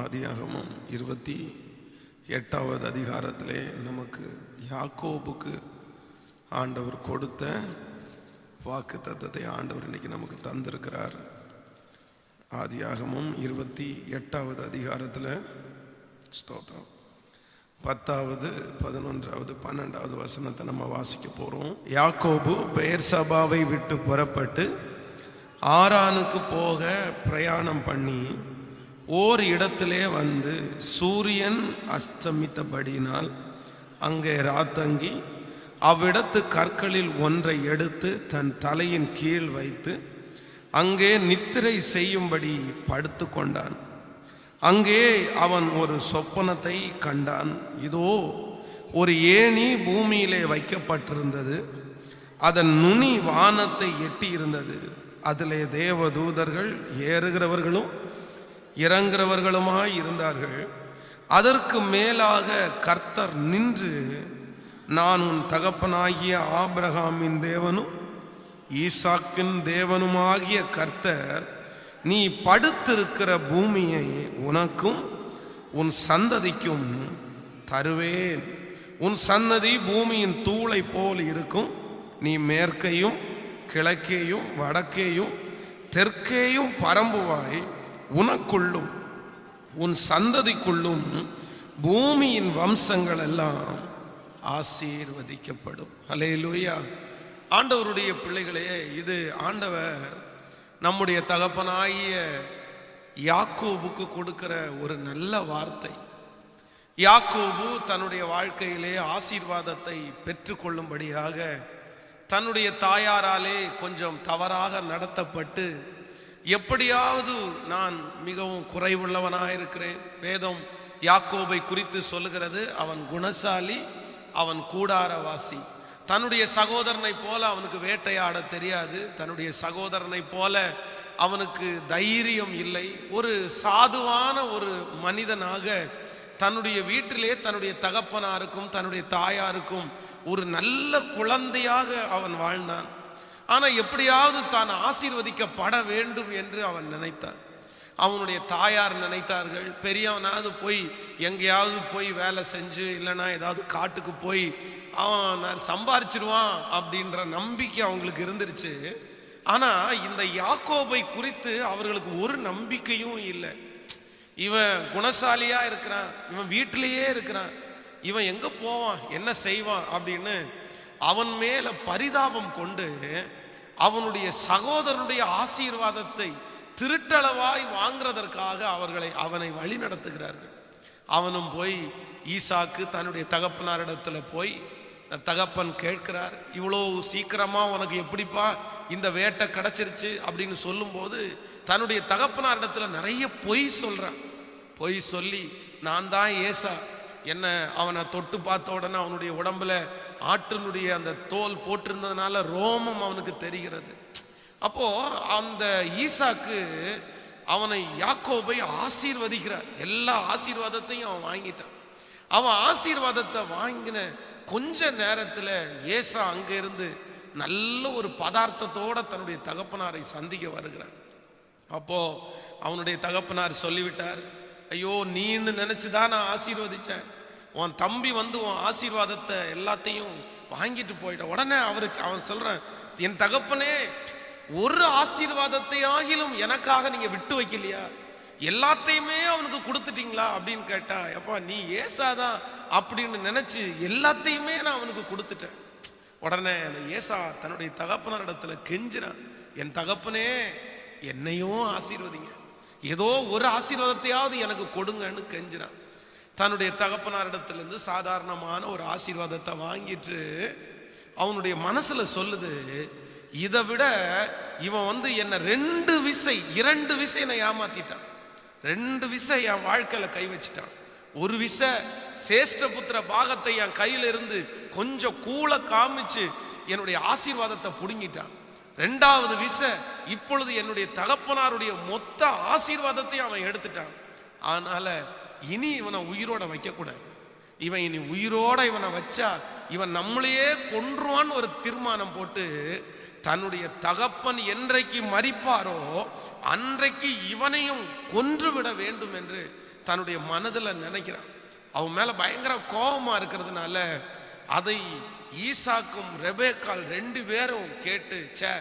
ஆதியாகமம் இருபத்தி எட்டாவது அதிகாரத்திலே நமக்கு யாக்கோபுக்கு ஆண்டவர் கொடுத்த வாக்கு தத்தத்தை ஆண்டவர் இன்னைக்கு நமக்கு தந்திருக்கிறார். ஆதியாகமும் இருபத்தி எட்டாவது அதிகாரத்தில் ஸ்தோத்திரம். பத்தாவது பதினொன்றாவது பன்னெண்டாவது வசனத்தை நம்ம வாசிக்க போகிறோம் யாக்கோபு பெயர் சபாவை விட்டு புறப்பட்டு ஆரானுக்கு போக பிரயாணம் பண்ணி ஓர் இடத்திலே வந்து சூரியன் அஸ்தமித்தபடினால் அங்கே ராத்தங்கி அவ்விடத்து கற்களில் ஒன்றை எடுத்து தன் தலையின் கீழ் வைத்து அங்கே நித்திரை செய்யும்படி படுத்து கொண்டான். அங்கே அவன் ஒரு சொப்பனத்தை கண்டான். இதோ ஒரு ஏணி பூமியிலே வைக்கப்பட்டிருந்தது. அதன் நுனி வானத்தை எட்டியிருந்தது. அதிலே தேவதூதர்கள் ஏறுகிறவர்களும் இறங்குறவர்களுமாய் இருந்தார்கள். அதற்கு மேலாக கர்த்தர் நின்று நான் உன் தகப்பனாகிய ஆபிரகாமின் தேவனும் ஈசாக்கின் தேவனுமாகிய கர்த்தர் நீ படுத்திருக்கிற பூமியை உனக்கும் உன் சந்ததிக்கும் தருவேன். உன் சன்னதி பூமியின் தூளை போல் இருக்கும். நீ மேற்கையும் கிழக்கேயும் வடக்கேயும் தெற்கேயும் பரம்புவாய். உனக்குள்ளும் உன் சந்ததிக்குள்ளும் பூமியின் வம்சங்கள் எல்லாம் ஆசீர்வதிக்கப்படும். ஹalleluya. ஆண்டவருடைய பிள்ளைகளே இது ஆண்டவர் நம்முடைய தகப்பனாகிய யாக்கோபுக்கு கொடுக்கிற ஒரு நல்ல வார்த்தை. யாக்கோபு தன்னுடைய வாழ்க்கையிலே ஆசீர்வாதத்தை பெற்றுக்கொள்ளும்படியாக தன்னுடைய தாயாராலே கொஞ்சம் தவறாக நடத்தப்பட்டு எப்படியாவது நான் மிகவும் குறைவுள்ளவனாக இருக்கிறேன் வேதம் யாக்கோபை குறித்து சொல்லுகிறது அவன் குணசாலி அவன் கூடாரவாசி. தன்னுடைய சகோதரனை போல அவனுக்கு வேட்டையாட தெரியாது. தன்னுடைய சகோதரனை போல அவனுக்கு தைரியம் இல்லை. ஒரு சாதுவான ஒரு மனிதனாக தன்னுடைய வீட்டிலே தன்னுடைய தகப்பனாருக்கும் தன்னுடைய தாயாருக்கும் ஒரு நல்ல குழந்தையாக அவன் வாழ்ந்தான். ஆனால் எப்படியாவது தான் ஆசீர்வதிக்கப்பட வேண்டும் என்று அவன் நினைத்தான். அவனுடைய தாயார் நினைத்தார்கள் பெரியவனாவது போய் எங்கேயாவது போய் வேலை செஞ்சு இல்லைன்னா ஏதாவது காட்டுக்கு போய் அவன் நான் சம்பாரிச்சிருவான் அப்படின்ற நம்பிக்கை அவங்களுக்கு இருந்துருச்சு. ஆனால் இந்த யாக்கோபை குறித்து அவர்களுக்கு ஒரு நம்பிக்கையும் இல்லை. இவன் குணசாலியாக இருக்கிறான் இவன் வீட்டிலேயே இருக்கிறான் இவன் எங்கே போவான் என்ன செய்வான் அப்படின்னு அவன் மேலே பரிதாபம் கொண்டு அவனுடைய சகோதரனுடைய ஆசீர்வாதத்தை திருட்டளவாய் வாங்குறதற்காக அவர்களை அவனை வழி நடத்துகிறார்கள். அவனும் போய் ஈசாக்கு தன்னுடைய தகப்பனாரிடத்துல போய் தகப்பன் கேட்கிறார் இவ்வளோ சீக்கிரமா உனக்கு எப்படிப்பா இந்த வேட்டை கிடச்சிருச்சு? அப்படின்னு சொல்லும்போது தன்னுடைய தகப்பனாரிடத்துல நிறைய பொய் சொல்றான். பொய் சொல்லி நான் தான் ஏசா என்ன அவனை தொட்டு பார்த்த உடனே அவனுடைய உடம்புல ஆட்டினுடைய அந்த தோல் போட்டிருந்ததுனால ரோமம் அவனுக்கு தெரிகிறது. அப்போ அந்த ஈசாக்கு அவனை யாக்கோபை ஆசீர்வதிக்கிறார். எல்லா ஆசீர்வாதத்தையும் அவன் வாங்கிட்டான். அவன் ஆசீர்வாதத்தை வாங்கின கொஞ்ச நேரத்தில் ஏசா அங்க இருந்து நல்ல ஒரு பதார்த்தத்தோட தன்னுடைய தகப்பனாரை சந்திக்க வருகிறான் அப்போ அவனுடைய தகப்பனார் சொல்லிவிட்டார் ஐயோ நீன்னு நினைச்சுதான் நான் ஆசீர்வதிச்சேன். உன் தம்பி வந்து உன் ஆசீர்வாதத்தை எல்லாத்தையும் வாங்கிட்டு போயிட்டான் உடனே அவருக்கு அவன் சொல்கிறேன் என் தகப்பனே ஒரு ஆசீர்வாதத்தை ஆகிலும் எனக்காக நீங்கள் விட்டு வைக்கலையா? எல்லாத்தையுமே அவனுக்கு கொடுத்துட்டீங்களா? அப்படின்னு கேட்டா எப்பா நீ ஏசாதான் அப்படின்னு நினச்சி எல்லாத்தையுமே நான் அவனுக்கு கொடுத்துட்டேன். உடனே அந்த ஏசா தன்னுடைய தகப்பனரிடத்துல கெஞ்சினான் என் தகப்பனே என்னையும் ஆசீர்வதிங்க. ஏதோ ஒரு ஆசீர்வாதத்தையாவது எனக்கு கொடுங்கன்னு கெஞ்சினான். தன்னுடைய தகப்பனாரிடத்திலிருந்து சாதாரணமான ஒரு ஆசீர்வாதத்தை வாங்கிட்டு அவனுடைய மனசில் சொல்லுது இதை விட இவன் வந்து என்னை ரெண்டு விசை இரண்டு விசை என்னை ஏமாத்திட்டான். ரெண்டு விசை என் வாழ்க்கையில் கை வச்சிட்டான். ஒரு விசை சேஷ்டபுத்திர பாகத்தை என் கையிலிருந்து கொஞ்சம் கூல காமிச்சு என்னுடைய ஆசீர்வாதத்தை புடுங்கிட்டான். ரெண்டாவது விச இப்பொழுது என்னுடைய தகப்பனாருடைய மொத்த ஆசீர்வாதத்தையும் அவன் எடுத்துட்டான். அதனால இனி இவனை உயிரோட வைக்கக்கூடாது. இவன் இனி உயிரோட இவனை வச்சா இவன் நம்மளையே கொன்றுவான்னு ஒரு தீர்மானம் போட்டு தன்னுடைய தகப்பன் என்றைக்கு மறிப்பாரோ அன்றைக்கு இவனையும் கொன்று விட வேண்டும் என்று தன்னுடைய மனதில் நினைக்கிறான். அவன் மேலே பயங்கர கோபமாக இருக்கிறதுனால அதை ஈசாக்கும் ரெபேக்கால் ரெண்டு பேரும் கேட்டு சே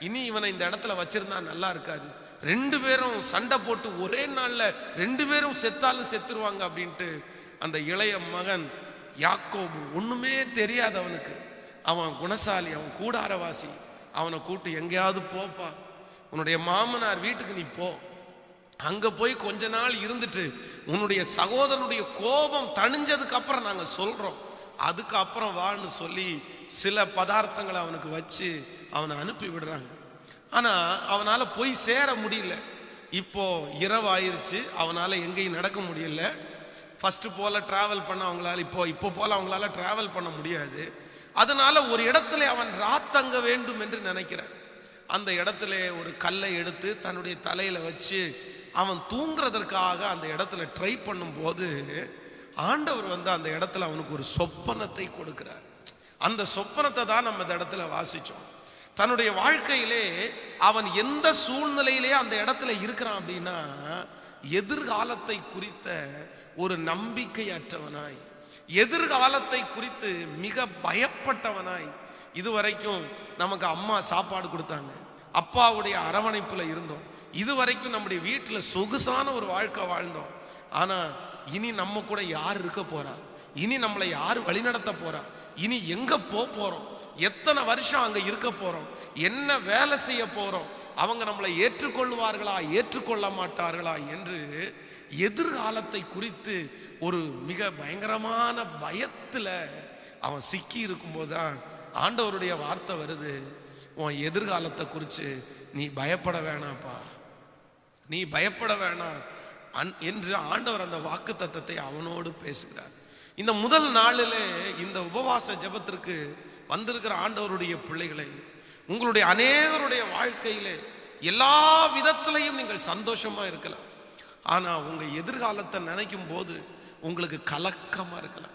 இனி இவனை இந்த இடத்துல வச்சிருந்தா நல்லா இருக்காது. ரெண்டு பேரும் சண்டை போட்டு ஒரே நாளில் ரெண்டு பேரும் செத்தாலும் செத்துருவாங்க அப்படின்ட்டு அந்த இளைய மகன் யாக்கோபு ஒன்றுமே தெரியாது அவனுக்கு. அவன் குணசாலி அவன் கூடாரவாசி. அவனை கூட்டு எங்கேயாவது போப்பா. உன்னுடைய மாமனார் வீட்டுக்கு நீ போ. அங்கே போய் கொஞ்ச நாள் இருந்துட்டு உன்னுடைய சகோதரனுடைய கோபம் தணிஞ்சதுக்கு அப்புறம் சொல்கிறோம் அதுக்கப்புறம் வான்னு சொல்லி சில பதார்த்தங்களை அவனுக்கு வச்சு அவனை அனுப்பி விடுறாங்க. ஆனால் அவனால் போய் சேர முடியல. இப்போ இரவு ஆயிடுச்சு அவனால் எங்கேயும் நடக்க முடியல. ஃபஸ்ட்டு போல் ட்ராவல் பண்ண அவங்களால இப்போ இப்போ போல் அவங்களால ட்ராவல் பண்ண முடியாது. அதனால் ஒரு இடத்துல அவன் ராத்தங்க வேண்டும் என்று நினைக்கிறான். அந்த இடத்துல ஒரு கல்லை எடுத்து தன்னுடைய தலையில் வச்சு அவன் தூங்குறதற்காக அந்த இடத்துல ட்ரை பண்ணும்போது ஆண்டவர் வந்து அந்த இடத்துல அவனுக்கு ஒரு சொப்பனத்தை கொடுக்கிறார். அந்த சொப்பனத்தை தான் நம்ம இந்த இடத்துல வாசிச்சோம். தன்னுடைய வாழ்க்கையிலே அவன் எந்த சூழ்நிலையிலே அந்த இடத்துல இருக்கிறான் அப்படின்னா எதிர்காலத்தை குறித்த ஒரு நம்பிக்கையற்றவனாய் எதிர்காலத்தை குறித்து மிக பயப்பட்டவனாய் இதுவரைக்கும் நமக்கு அம்மா சாப்பாடு கொடுத்தாங்க. அப்பாவுடைய அரவணைப்பில் இருந்தோம். இதுவரைக்கும் நம்முடைய வீட்டில் சொகுசான ஒரு வாழ்க்கை வாழ்ந்தோம். ஆனால் இனி நம்ம கூட யார் இருக்க போறா? இனி நம்மளை யார் வழிநடத்த போறா? இனி எங்க போக போறோம்? எத்தனை வருஷம் அங்க இருக்க போறோம்? என்ன வேலை செய்ய போறோம்? அவங்க நம்மளை ஏற்றுக்கொள்வார்களா ஏற்றுக்கொள்ள மாட்டார்களா என்று எதிர்காலத்தை குறித்து ஒரு மிக பயங்கரமான பயத்துல அவன் சிக்கி இருக்கும்போது தான் ஆண்டவருடைய வார்த்தை வருது. உன் எதிர்காலத்தை குறித்து நீ பயப்பட வேணாப்பா நீ பயப்பட வேணாம். அன்- என்று ஆண்டவர் அந்த வாக்கு தத்தத்தை அவனோடு பேசுகிறார். இந்த முதல் நாளிலே இந்த உபவாச ஜெபத்திற்கு வந்திருக்கிற ஆண்டவருடைய பிள்ளைகளை உங்களுடைய அநேகருடைய வாழ்க்கையிலே எல்லா விதத்திலையும் நீங்கள் சந்தோஷமாக இருக்கலாம். ஆனால் உங்கள் எதிர்காலத்தை நினைக்கும் போது உங்களுக்கு கலக்கமாக இருக்கலாம்.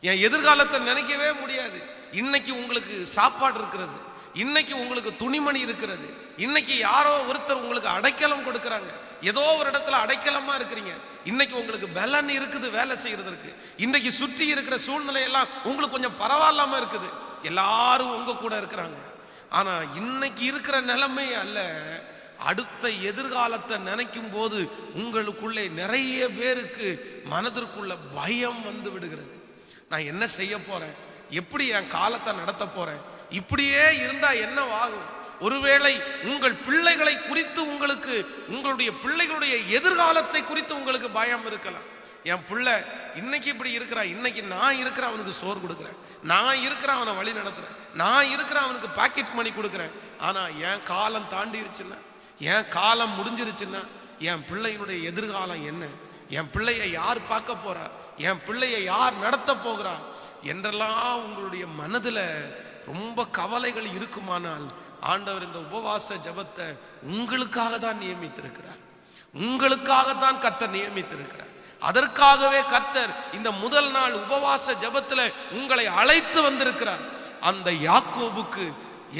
என் எதிர்காலத்தை நினைக்கவே முடியாது. இன்னைக்கு உங்களுக்கு சாப்பாடு இருக்கிறது. இன்னைக்கு உங்களுக்கு துணிமணி இருக்கிறது. இன்னைக்கு யாரோ ஒருத்தர் உங்களுக்கு அடைக்கலம் கொடுக்குறாங்க. ஏதோ ஒரு இடத்துல அடைக்கலமா இருக்கிறீங்க. இன்னைக்கு உங்களுக்கு பலன் இருக்குது வேலை செய்யறதற்கு. இன்னைக்கு சுற்றி இருக்கிற சூழ்நிலை எல்லாம் உங்களுக்கு கொஞ்சம் பரவாயில்லாம இருக்குது. எல்லாரும் உங்க கூட இருக்கிறாங்க. ஆனா இன்னைக்கு இருக்கிற நிலைமை அல்ல. அடுத்த எதிர்காலத்தை நினைக்கும் போது உங்களுக்குள்ளே நிறைய பேருக்கு மனதிற்குள்ள பயம் வந்து விடுகிறது. நான் என்ன செய்ய போறேன்? எப்படி என் காலத்தை நடத்த போறேன்? இப்படியே இருந்தா என்னவாகும்? ஒருவேளை உங்கள் பிள்ளைகளை குறித்து உங்களுக்கு உங்களுடைய பிள்ளைகளுடைய எதிர்காலத்தை குறித்து உங்களுக்கு பயம் இருக்கலாம். என் பிள்ளை இன்னைக்கு இப்படி இருக்கிறான் இன்னைக்கு நான் இருக்கிற அவனுக்கு சோறு கொடுக்குறேன். நான் இருக்கிற அவனை வழி நடத்துறேன். நான் இருக்கிற அவனுக்கு பாக்கெட் மணி கொடுக்குறேன். ஆனா என் காலம் தாண்டிருச்சுன்னா என் காலம் முடிஞ்சிருச்சுன்னா என் பிள்ளையினுடைய எதிர்காலம் என்ன? என் பிள்ளையை யார் பார்க்க போறா? என் பிள்ளையை யார் நடத்த போகிறா? என்றெல்லாம் உங்களுடைய மனதில் ரொம்ப கவலைகள் இருக்குமானால் ஆண்டவர் இந்த உபவாச ஜெபத்தை உங்களுக்காக தான் நியமித்திருக்கிறார். உங்களுக்காகத்தான் கர்த்தர் நியமித்திருக்கிறார். அதற்காகவே கர்த்தர் இந்த முதல் நாள் உபவாச ஜெபத்துல உங்களை அழைத்து வந்திருக்கிறார். அந்த யாக்கோபுக்கு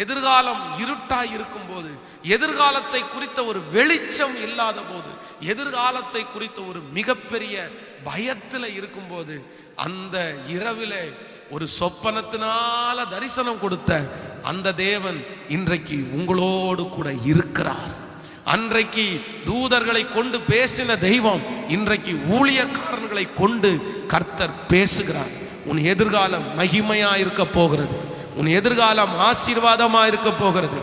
எதிர்காலம் இருட்டாய் இருக்கும்போது எதிர்காலத்தை குறித்த ஒரு வெளிச்சம் இல்லாத போது எதிர்காலத்தை குறித்த ஒரு மிகப்பெரிய பயத்தில் இருக்கும்போது அந்த இரவிலே ஒரு சொப்பனத்தினால தரிசனம் கொடுத்த அந்த தேவன் இன்றைக்கு உங்களோடு கூட இருக்கிறார். அன்றைக்கு தூதர்களை கொண்டு பேசின தெய்வம் இன்றைக்கு ஊழியக்காரர்களை கொண்டு கர்த்தர் பேசுகிறார். உன் எதிர்காலம் மகிமையா இருக்க போகிறது. உன் எதிர்காலம் ஆசீர்வாதமா இருக்க போகிறது.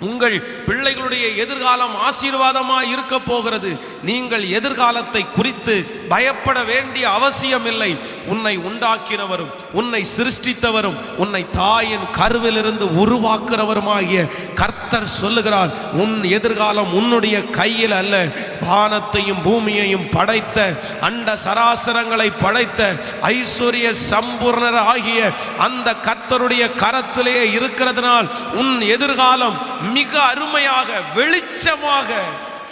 உங்கள் பிள்ளைகளுடைய எதிர்காலம் ஆசீர்வாதமாக இருக்க போகிறது. நீங்கள் எதிர்காலத்தை குறித்து பயப்பட வேண்டிய அவசியம் இல்லை உன்னை உண்டாக்கினவரும் உன்னை சிருஷ்டித்தவரும் உன்னை தாயின் கருவிலிருந்து உருவாக்குறவருமாகிய கர்த்தர் சொல்லுகிறார் உன் எதிர்காலம் உன்னுடைய கையில் அல்ல. வானத்தையும் பூமியையும் படைத்த அண்ட சராசரங்களை படைத்த ஐஸ்வர்ய சம்பூர்ணர் ஆகிய அந்த கர்த்தருடைய கரத்திலேயே இருக்கிறதுனால் உன் எதிர்காலம் மிக அருமையாக வெளிச்சமாக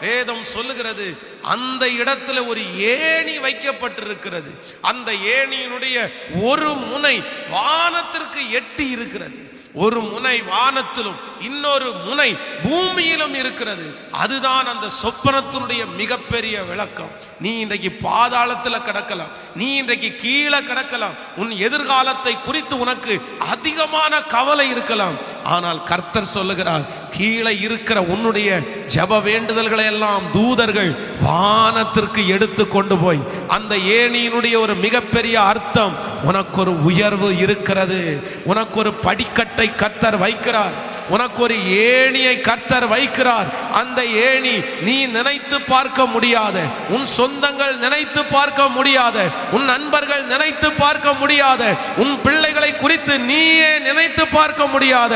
வேதம் சொல்லுகிறது. அந்த இடத்துல ஒரு ஏணி வைக்கப்பட்டிருக்கிறது. அந்த ஏணியினுடைய ஒரு முனை வானத்திற்கு எட்டி இருக்கிறது. ஒரு முனை வானத்திலும் இன்னொரு முனை பூமியிலும் இருக்கிறது. அதுதான் அந்த சொப்பனத்தினுடைய மிகப்பெரிய விளக்கம். நீ இன்றைக்கு பாதாளத்தில் கிடக்கலாம். நீ இன்றைக்கு கீழே கிடக்கலாம். உன் எதிர்காலத்தை குறித்து உனக்கு அதிகமான கவலை இருக்கலாம். ஆனால் கர்த்தர் சொல்லுகிறார் கீழே இருக்கிற உன்னுடைய ஜெப வேண்டுதல்களை எல்லாம் தூதர்கள் வானத்திற்கு எடுத்து கொண்டு போய் அந்த ஏணியினுடைய ஒரு மிகப்பெரிய அர்த்தம் உனக்கு ஒரு உயர்வு இருக்கிறது. உனக்கு ஒரு படிக்கட்டை கத்தர் வைக்கிறார். உனக்கு ஒரு ஏணியை கத்தர் வைக்கிறார். அந்த ஏணி நீ நினைத்து பார்க்க முடியாத உன் சொந்தங்கள் நினைத்து பார்க்க முடியாத உன் நண்பர்கள் நினைத்து பார்க்க முடியாத உன் பிள்ளைகளை குறித்து நீயே நினைத்து பார்க்க முடியாத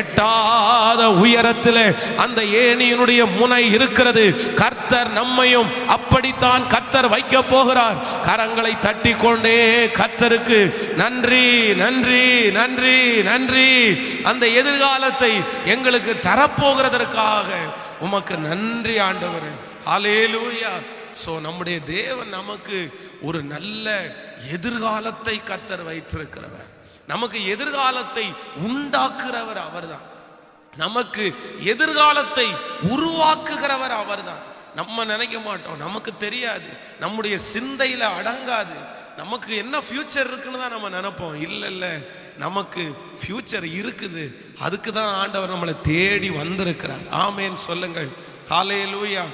எட்டாத உயரத்தில் அந்த ஏணியினுடைய முனை இருக்கிறது. கர்த்தர் நம்மையும் அப்படித்தான் கர்த்தர் வைக்க போகிறார். கரங்களை தட்டி கொண்டே கர்த்தருக்கு நன்றி நன்றி நன்றி நன்றி. அந்த எதிர்காலத்தை எங்களுக்கு தரப்போகிறதற்காக உமக்கு நன்றி ஆண்டவரே. ஹாலேலூயா ஸோ நம்முடைய தேவன் நமக்கு ஒரு நல்ல எதிர்காலத்தை கத்தர் வைத்திருக்கிறவர். நமக்கு எதிர்காலத்தை உண்டாக்குறவர் அவர்தான். நமக்கு எதிர்காலத்தை உருவாக்குகிறவர் அவர்தான். நம்ம நினைக்க மாட்டோம். நமக்கு தெரியாது. நம்முடைய சிந்தையில் அடங்காது. நமக்கு என்ன ஃபியூச்சர் இருக்குன்னு தான் நம்ம நினைப்போம். இல்லை இல்லை நமக்கு ஃபியூச்சர் இருக்குது. அதுக்கு தான் ஆண்டவர் நம்மளை தேடி வந்திருக்கிறார். ஆமேன்னு சொல்லுங்கள். ஹalleluya